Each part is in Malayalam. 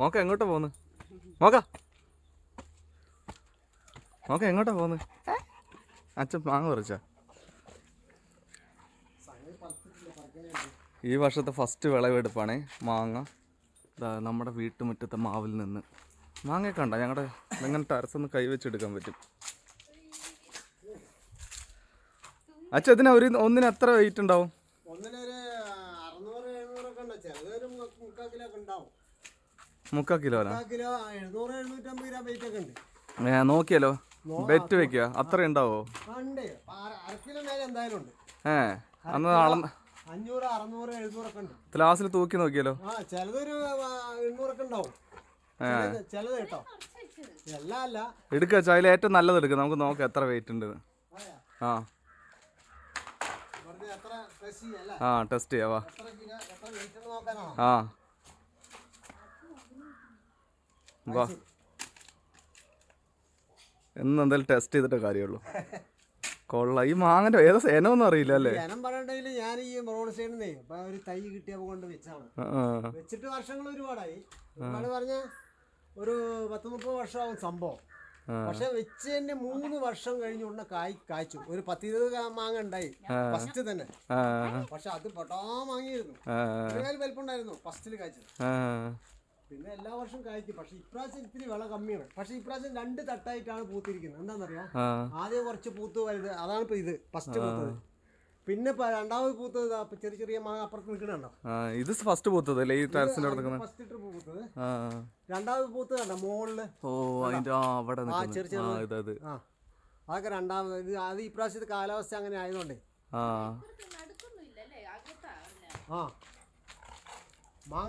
മോക്ക എങ്ങോട്ടാ പോന്ന്? മോക്ക. മോക്ക എങ്ങോട്ടാ പോന്ന്? അച്ഛൻ മാങ്ങ പറിച്ച. ഈ വർഷത്തെ ഫസ്റ്റ് വിളവെടുപ്പാണേ മാങ്ങ. നമ്മുടെ വീട്ടുമുറ്റത്തെ മാവിൽ നിന്ന്. മാങ്ങയൊക്കെ ഉണ്ടോ ഞങ്ങളുടെ ഇങ്ങനെ ടെറസൊന്ന് കൈവച്ചെടുക്കാൻ പറ്റും. അച്ഛ ഇതിന് ഒരു ഒന്നിന് എത്ര വെയിറ്റ് ഉണ്ടാവും? ഒന്നിനൊരു അറുന്നൂറ് എഴുന്നൂറൊക്കെ ഉണ്ട്. ചിലത് ഒരു മു- മുക്കാൽ കിലോ ഒക്കെ ഉണ്ടാവും. മുക്കാൽ കിലോനാ മുക്കാൽ കിലോ എഴുന്നൂറ് എഴുന്നൂറ്റമ്പത് വെയിറ്റ് ഒക്കെ ഉണ്ട്. ഏ, നോക്കിയാലോ ബെറ്റ് വെക്കുക അത്ര ഉണ്ടാവോ? ഉണ്ട്. കിലോ മേലെ എന്തായാലും ഉണ്ട്. ഏ അന്ന് അളന്ന് അഞ്ഞൂറ് അറുന്നൂറ് എഴുന്നൂറൊക്കെ ഉണ്ട്. ക്ലാസ്സിൽ തൂക്കി നോക്കിയാലോ ആ ചിലതൊരു എണ്ണൂറൊക്കെ ഉണ്ടാവും. ചിലത് കേട്ടോ. എല്ലാം അല്ല. എടുക്കുക അതിൽ ഏറ്റവും നല്ലത് എടുക്കുക നമുക്ക് നോക്കാം എത്ര വെയിറ്റ് ഉണ്ട് ആ? ആ ടെസ്റ്റ് ചെയ്യാവാ കിലോ ആ. വാ. എന്ന് എന്തായാലും ടെസ്റ്റ് ചെയ്തിട്ടേ കാര്യമുള്ളൂ. കൊള്ള. ഈ മാങ്ങന്റെ ഏതാ ഒന്നും അറിയില്ല അല്ലേ? ജനം പറയണ്ടെങ്കിൽ ഞാൻ ഈ റോഡ് സൈഡിൽ നിന്നേ ഇപ്പൊ ഒരു തൈ കിട്ടിയപ്പോൾ കൊണ്ട് വെച്ചാണ്. വെച്ചിട്ട് വർഷങ്ങൾ ഒരുപാടായി. ഒരുപാട് പറഞ്ഞ ഒരു പത്ത് മുപ്പത് വർഷമാവും സംഭവം. പക്ഷെ വെച്ചതിന്റെ മൂന്ന് വർഷം കഴിഞ്ഞ ഉടനെ കായ് കായ്ച്ചു. ഒരു പത്തിരുപത് മാങ്ങ ഉണ്ടായി. ഫസ്റ്റ് തന്നെ. പക്ഷെ അത് പൊട്ടാ മാങ്ങിയിരുന്നു വലുപ്പുണ്ടായിരുന്നു ഫസ്റ്റിൽ കായ്ച്ചത്. പിന്നെ എല്ലാ വർഷവും കായ്ക്കും. പക്ഷെ ഇപ്രാവശ്യം ഇത്തിരി വിള കമ്മിയാണ്. പക്ഷെ ഇപ്രാവശ്യം രണ്ട് തട്ടായിട്ടാണ് പൂത്തിരിക്കുന്നത്. എന്താണെന്നറിയാം. ആദ്യം കുറച്ച് പൂത്ത് വലുത്. അതാണ് ഇപ്പൊ ഇത്. ഫസ്റ്റ് പൂത്തത്. പിന്നെ രണ്ടാമത് പൂത്തത് ചെറിയ ചെറിയ മാങ്ങ അപ്പുറത്ത് നിൽക്കണുണ്ടോ? ഇത് ഫസ്റ്റ് പൂത്തത് അല്ലേ? ഈ അവിടെ ഫസ്റ്റ് ട്രിപ്പ് പൂത്തത്. രണ്ടാമത് പൂത്ത് കണ്ട? മുകളിൽ ഓ അതിന്റെ അവിടെ ആ ആ അതൊക്കെ രണ്ടാമത് ഇത് അത് ഈ പ്രാവശ്യത്തെ കാലാവസ്ഥ അങ്ങനെ ആയതുകൊണ്ടേ. ആ.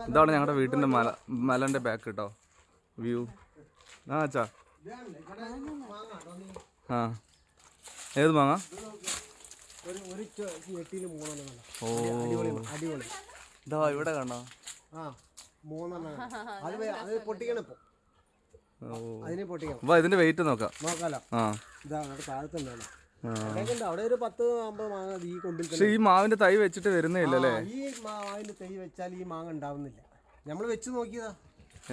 ഇതാണ് ഞങ്ങളുടെ വീട്ടിന്റെ മല മലന്റെ ബാക്ക് കേട്ടോ വ്യൂ ആ അച്ഛാ? ആ. ഏത് മാങ്ങ? ഓ. ഇതാ ഇവിടെ കാണോ ഇതിന്റെ വെയിറ്റ് നോക്കാം. ആ. അവിടെ ഒരു പത്ത് അമ്പത് മാങ്ങ ഈ കൊമ്പിൽ പക്ഷെ ഈ മാവിന്റെ തൈ വെച്ചിട്ട് വരുന്നേ ഇല്ലല്ലേ ഈ മാവിന്റെ തൈ വെച്ചാൽ ഈ മാങ്ങ ഉണ്ടാവുന്നില്ല. നമ്മൾ വെച്ച് നോക്കിയതാ.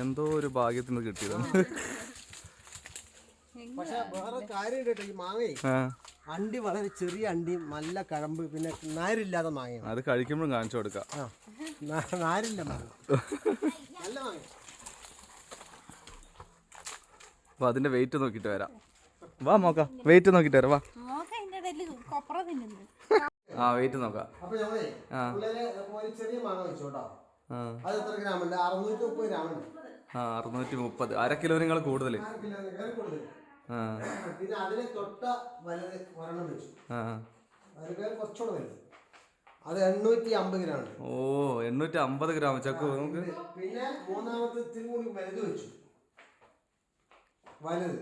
എന്തോ ഒരു ഭാഗ്യത്തിന് കിട്ടിയതാണ് പക്ഷെ വേറെ കാര്യം കേട്ടോ ഈ മാങ്ങയെ അണ്ടി വളരെ ചെറിയ അണ്ടി നല്ല കഴമ്പ് പിന്നെ നാരില്ലാതെ മാങ്ങയാണ്. അത് കഴിക്കുമ്പോഴും കാണിച്ചു കൊടുക്കാം. നാരില്ല മാങ്ങ. നല്ല മാങ്ങ. അപ്പൊ അതിന്റെ വെയിറ്റ് നോക്കിട്ട് വരാം. വാ നോക്കാം വെയിറ്റ് നോക്കിട്ട് വരാം വാ. തിന്നുന്നു ആ വെയിറ്റ് നോക്കാം. അപ്പൊ ഞങ്ങളെ ആ. ഒരു ചെറിയ മാങ്ങ വെച്ചു കേട്ടോ. അത് എത്ര ഗ്രാം ഉണ്ട് അറുന്നൂറ്റി മുപ്പത് ഗ്രാം ഉണ്ട് ആ അറുന്നൂറ്റി മുപ്പത് അര കിലോനേക്കാൾ കൂടുതൽ അര കിലോ കൂടുതൽ ആ. പിന്നെ അതിനെ തൊട്ട വലുത് ഒരെണ്ണം വെച്ചു. പേര് കുറച്ചുകൂടെ വലുത് അത് എണ്ണൂറ്റി അമ്പത് ഗ്രാം ഓ എണ്ണൂറ്റി അമ്പത് ഗ്രാം ചക്കു നമുക്ക്. പിന്നെ മൂന്നാമത്തെ ഇത്തിരി കൂടി വലുത് വെച്ചു. വലുത്.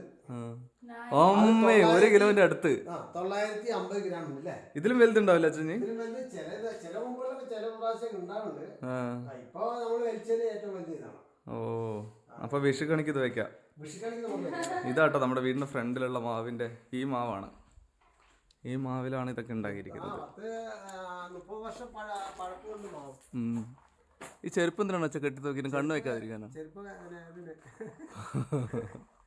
അമ്മേ ഒരു കിലോന്റെ അടുത്ത്. തൊള്ളായിരത്തി അമ്പത് ഗ്രാം അല്ലേ? ഇതിലും വലുതുണ്ടാവില്ല അച്ഛന്? ചില ചില മുമ്പുകളൊക്കെ ചില പ്രാവശ്യം ഉണ്ടാവുന്നുണ്ട്. ആ. ആ, ഇപ്പൊ നമ്മൾ ഏറ്റവും ഓ അപ്പൊ വിഷു കണിക്ക് ഇത് വെക്കാം. വിഷുക്കണിക്ക് ഇതാട്ടോ നമ്മുടെ വീടിന്റെ ഫ്രണ്ടിലുള്ള മാവിന്റെ ഈ മാവാണ്. ഈ മാവിലാണ് ഇതൊക്കെ ഉണ്ടാക്കിയിരിക്കുന്നത്. ഈ ചെരുപ്പ് എന്തിനാണ് വെച്ചാൽ കെട്ടി നോക്കിയിട്ട് കണ്ണു വെക്കാതിരിക്കാനോ?